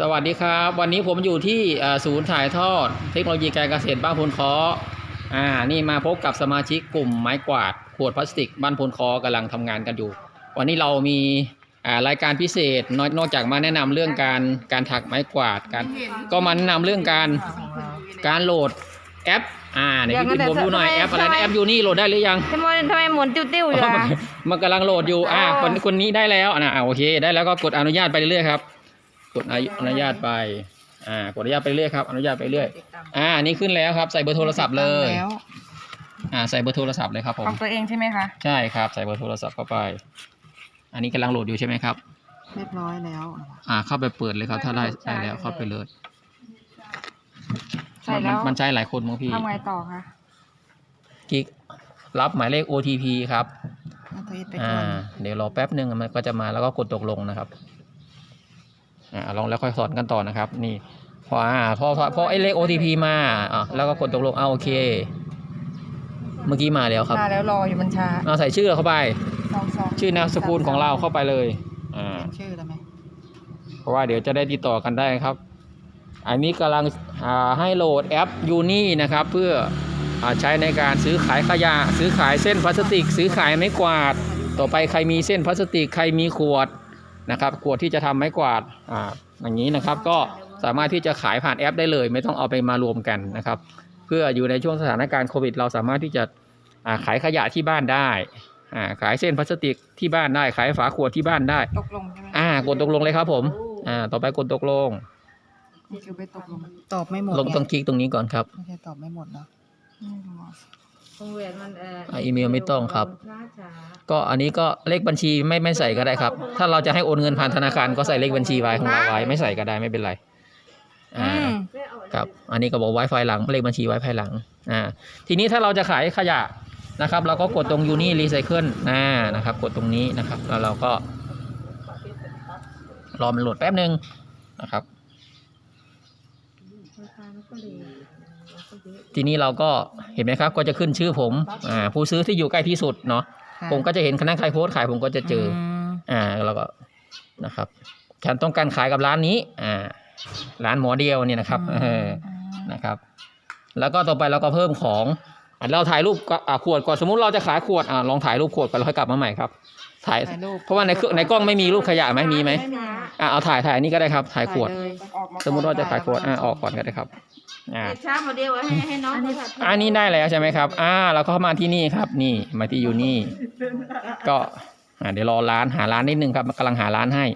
สวัสดีครับ วันนี้ผมอยู่ที่เอ่อศูนย์ถ่ายทอด เทคโนโลยีการเกษตรบ้านพลคออ่านี่มาพบกับสมาชิกกลุ่มไม้กวาดขวดพลาสติกบ้านพลคอกำลังทำงานกันอยู่ วันนี้เรามีอ่ารายการพิเศษนอกนอกจากมาแนะนำเรื่องการการถักไม้กวาดการก็มาแนะนำเรื่องการการโหลดแอปอ่าเดี๋ยวพี่ผมดูหน่อยแอปอะไรนะแอปยูนี่โหลดได้หรือยังทำไมทำไมหมุนติ้วๆอยู่อะมันกำลังโหลดอยู่อ่าอ๋อคนคนนี้ได้แล้วอะอ่าโอเค ได้แล้วก็กดอนุญาตไปเรื่อยๆครับ กดอนุญาตไป อ่ากดอนุญาตไปเรื่อยครับอนุญาตไปเรื่อยอ่านี่ขึ้นแล้วครับ ใส่เบอร์โทรศัพท์เลย แล้วอ่าใส่เบอร์โทรศัพท์เลยครับผขมองตัวเองใช่ไหมคะใช่ครับใส่เบอร์โทรศัพท์เข้าไป อันนี้กำลังโหลดอยู่ใช่ไหมครับ เรียบร้อยแล้วอ่าเข้าไปเปิดเลยครับ ถ้าได้ได้แล้วเข้าไปเลยใส่แล้วมันมันใช้หลายคนมั้งพี่ทำไงต่อคะคลิกรับหมายเลข OTP ครับเอาตัวเองไปอ่าก่อนเดี๋ยวรอแป๊บหนึ่งมันก็จะมาแล้วก็กดตกลงนะครับ อ่าลองแล้วค่อยสอนกันต่อนะครับ นี่พออ่าพอพอพอไอ้เลข OTP มาอะแล้วก็กดตกลงเอาโอเค เมื่อกี้มาแล้วครับมาแล้วรออยู่มันช้าเอาใส่ชื่อเข้าไป สองสองชื่อนามสกุลของเราเข้าไปเลยอ่า ชื่อแล้วไหมเพราะว่าเดี๋ยวจะได้ติดต่อกันได้ครับ อันนี้กำลังอ่าให้โหลดแอปยูนี่นะครับ เพื่ออาใช้ในการซื้อขายขยะ ซื้อขายเส้นพลาสติก ซื้อขายไม้กวาด ต่อไปใครมีเส้นพลาสติก ใครมีขวด นะครับขวดที่จะทำไม้กวาดอ่าอย่างนี้นะครับ ก็สามารถที่จะขายผ่านแอปได้เลย ไม่ต้องเอาไปมารวมกันนะครับ เพื่ออยู่ในช่วงสถานการณ์โควิด เราสามารถที่จะอ่าขายขยะที่บ้านได้อ่าขายเส้นพลาสติกที่บ้านได้ ขายฝาขวดที่บ้านได้ตกลงใช่ไหมอ่ากดตกลงเลยครับผมอ่าต่อไปกดตกลงนี่คือไปตกลงตอบไม่หมดลงต้องคลิกตรงนี้ก่อนครับไม่ใช่ตอบไม่หมดเนาะ วงเวียนมันเอ่ออ่าอีเมลไม่ต้องครับช้าช้าก็อันนี้ก็เลขบัญชีไม่ไม่ใส่ก็ได้ครับ ถ้าเราจะให้โอนเงินผ่านธนาคารก็ใส่เลขบัญชีไว้ของเราไว้ไม่ใส่ก็ได้ไม่เป็นไรอ่าอืมครับอันนี้ก็บอกไว้ไฟหลังเลขบัญชีไว้ภายหลังอ่าทีนี้ถ้าเราจะขายขยะนะครับ เราก็กดตรงยูนี่รีไซเคิลอ่านะครับ กดตรงนี้นะครับ แล้วเราก็ รอมันโหลดแป๊บหนึ่งนะครับราคามันก็เลยมันก็เยอะ ทีนี้เราก็เห็นไหมครับ ก็จะขึ้นชื่อผมอ่าผู้ซื้อที่อยู่ใกล้ที่สุดเนาะค่ะผมก็จะเห็นคณะใครโพสต์ขายผมก็จะเจออมอ่าแล้วก็นะครับ ฉันต้องการขายกับร้านนี้อ่าร้านหมอเดียวเนี่ยนะครับเออนะครับ แล้วก็ต่อไปเราก็เพิ่มของอะ เราถ่ายรูปก็อ่าขวดก่อนสมมุติเราจะขายขวดอ่าลองถ่ายรูปขวดก่อนแล้วค่อยกลับมาใหม่ครับ ถ่าย ถ่ายรูปเพราะว่าในเครื่องในกล้องไม่มีรูปขยะไหมมีไหมไม่มีอ่าเอาถ่ายถ่ายอันนี้ก็ได้ครับ ถ่ายขวด เลยสมมุติว่าจะขายขวดอ่าออกก่อนก็ได้ครับอ่าเดี๋ยวช้ามาเดียวไว้ให้ให้น้องเขาผัดอันนี้ได้แล้วใช่ไหมครับ อ่าเราก็เข้ามาที่นี่ครับ นี่มาที่อยู่นี่ก็อ่าเดี๋ยวรอร้านหาร้านนิดนึงครับกำลังหาร้านให้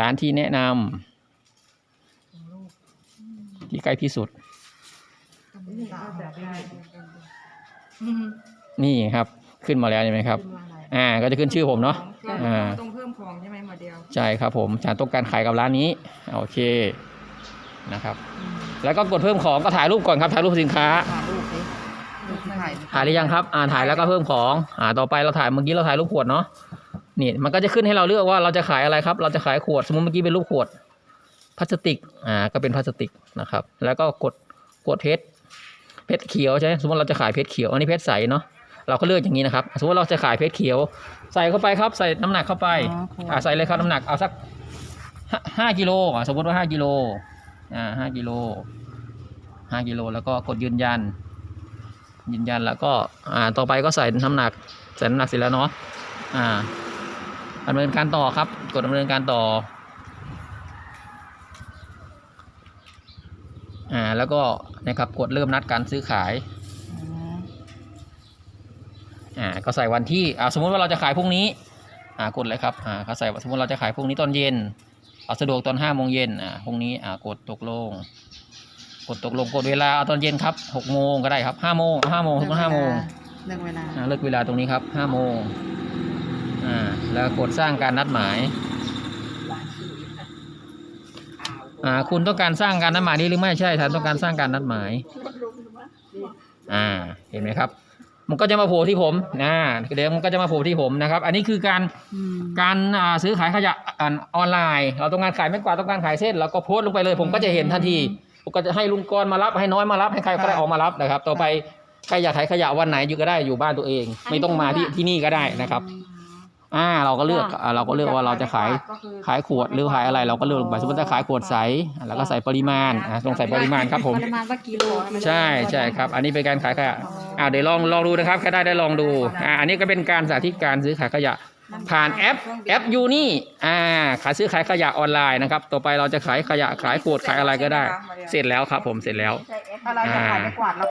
ร้านที่แนะนำที่ใกล้ที่สุดอืม นี่ครับขึ้นมาแล้วใช่ไหมครับ อ่า ก็จะขึ้นชื่อผมเนาะ อ่า ต้องเพิ่มของใช่ไหมหมดเดียว ใช่ครับผมฉันต้องการขายกับร้านนี้ โอเค นะครับ แล้วก็กดเพิ่มของก็ถ่ายรูปก่อนครับ ถ่ายรูปสินค้าถ่ายรูปสิรูปที่ถ่ายถ่ายหรือยังครับ อ่า ถ่ายแล้วก็เพิ่มของ อ่า ต่อไปเราถ่ายเมื่อกี้เราถ่ายรูปขวดเนาะ นี่ มันก็จะขึ้นให้เราเลือกว่าเราจะขายอะไรครับ เราจะขายขวด สมมติเมื่อกี้เป็นรูปขวด พลาสติก อ่า ก็เป็นพลาสติกนะครับ แล้วก็กด กดเพชร เพชรเขียวใช่ไหมสมมติเราจะขายเพชรเขียวอันนี้เพชรใสเนาะเราก็เลือกอย่างนี้นะครับ สมมติเราจะขายเพชรเขียว ใส่เข้าไปครับใส่น้ำหนักเข้าไปอ๋อขวดอ่าใส่เลยครับน้ำหนักเอาสักห้าห้ากิโลอะสมมติว่าห้ากิโลอ่าห้ากิโลห้ากิโลแล้วก็กดยืนยัน ยืนยันแล้วก็อ่าต่อไปก็ใส่น้ำหนักใส่น้ำหนักเสร็จแล้วเนาะอ่าดำเนินการต่อครับ กดดำเนินการต่อ อ่าแล้วก็นะครับกดเริ่มนัดการซื้อขายอืมอ่าก็ใส่วันที่อ่าสมมุติว่าเราจะขายพรุ่งนี้อ่ากดเลยครับอ่าเขาใส่สมมติเราจะขายพรุ่งนี้ตอนเย็นเอาสะดวกตอนห้าโมงเย็นอ่าพรุ่งนี้อ่ากดตกลง กดตกลงกดเวลาเอาตอนเย็นครับหกโมงก็ได้ครับห้าโมงห้าโมงถึงห้าโมงเลือกเวลาอ่าเลิกเวลาตรงนี้ครับห้าโมงอ่าแล้วกดสร้างการนัดหมาย อ่าคุณต้องการสร้างการนัดหมายนี้หรือไม่ใช่ท่านต้องการสร้างการนัดหมาย อ่าเห็นไหมครับ มันก็จะมาโผล่ที่ผมนะเดี๋ยวมันก็จะมาโผล่ที่ผมนะครับ อันนี้คือการอืมการอ่าซื้อขายขยะอ่าออนไลน์ เราต้องการขายไม่กวาดต้องการขายเส้นเราก็โพสต์ลงไปเลย ผมก็จะเห็นทันทีผมก็จะให้ลุงกรมารับให้น้อยมารับให้ใครก็ได้ออกมารับนะครับ ต่อไปใครอยากขายขยะวันไหนอยู่ก็ได้อยู่บ้านตัวเอง ไม่ต้องมาที่ที่นี่ก็ได้นะครับ อ่าเราก็เลือกอ่าอ่าเราก็เลือกว่าเราจะขายก็คือขายขวดหรือขายอะไร เราก็เลือกลงไปสมมติถ้าขายขวดใสแล้วก็ใส่ปริมาณอะต้องใส่ปริมาณครับผม ปริมาณว่ากิโลใช่ใช่ครับ อันนี้เป็นการขายขยะอ่าเดี๋ยวลองลองดูนะครับแค่ได้ได้ลองดูอ่าอันนี้ก็เป็นการสาธิตการซื้อขายขยะ ผ่านแอปแอปยูนี่อ่าขายซื้อขายขยะออนไลน์นะครับ ต่อไปเราจะขายขยะขายขวดขายอะไรก็ได้ เสร็จแล้วครับผมเสร็จแล้วใช้แอปถ้าเราจะขายไม่กวาดเรา